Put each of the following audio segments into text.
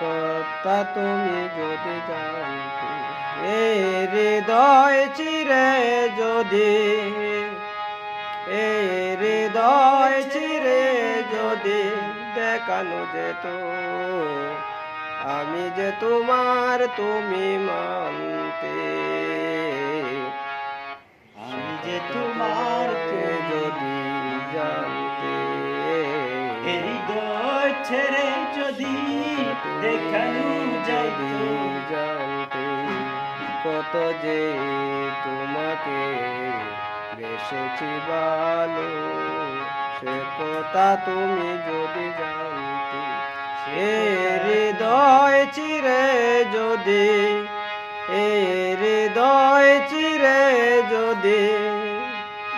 কথা তুমি যদি জানতে এ হৃদয় চিরে যদি এ হৃদয় চিরে যদি দেখানো যেত, আমি যে তোমার তুমি মানতে, আমি যে তোমার তুমি তুমি যদি জানতে হৃদয় ছেড়ে যদি দেখানো যাইত জানতে কত যে তোমাকে বেসেছি ভালো সে কথা তুমি যদি জানতে সে হৃদয় চিরে যদি, এ হৃদয় চিরে যদি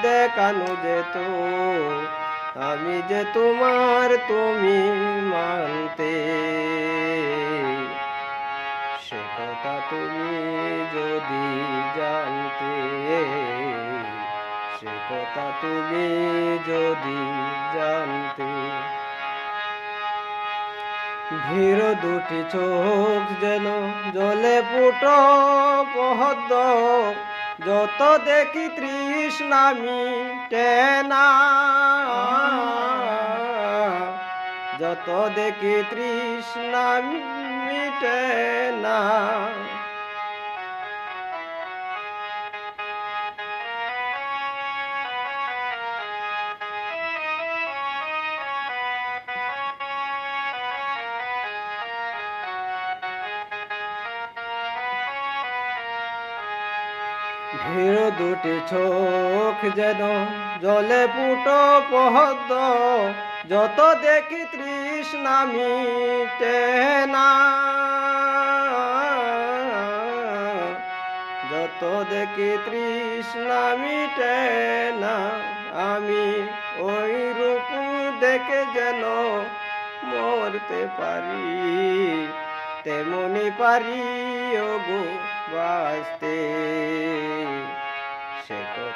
দেখানো যেত আমি যে তোমার তুমি মানতে, সে কথা তুমি যদি জানতে, সে কথা তুমি যদি জানতে। ভীর দুটি চোখ যেন জলে পুট পহদ যত দেখি তৃষ্ণা মিটে না। যত দেখি তৃষ্ণা মিটে না। ভীর দুটি চোখ যেন জলে পুট পহদ যত দেখি তৃষ্ণা মিটে না। যত দেখি তৃষ্ণা মিটে না, আমি ওই রূপ দেখে যেন মরতে পারি। তেমনি পারি ওগো বাঁচতে।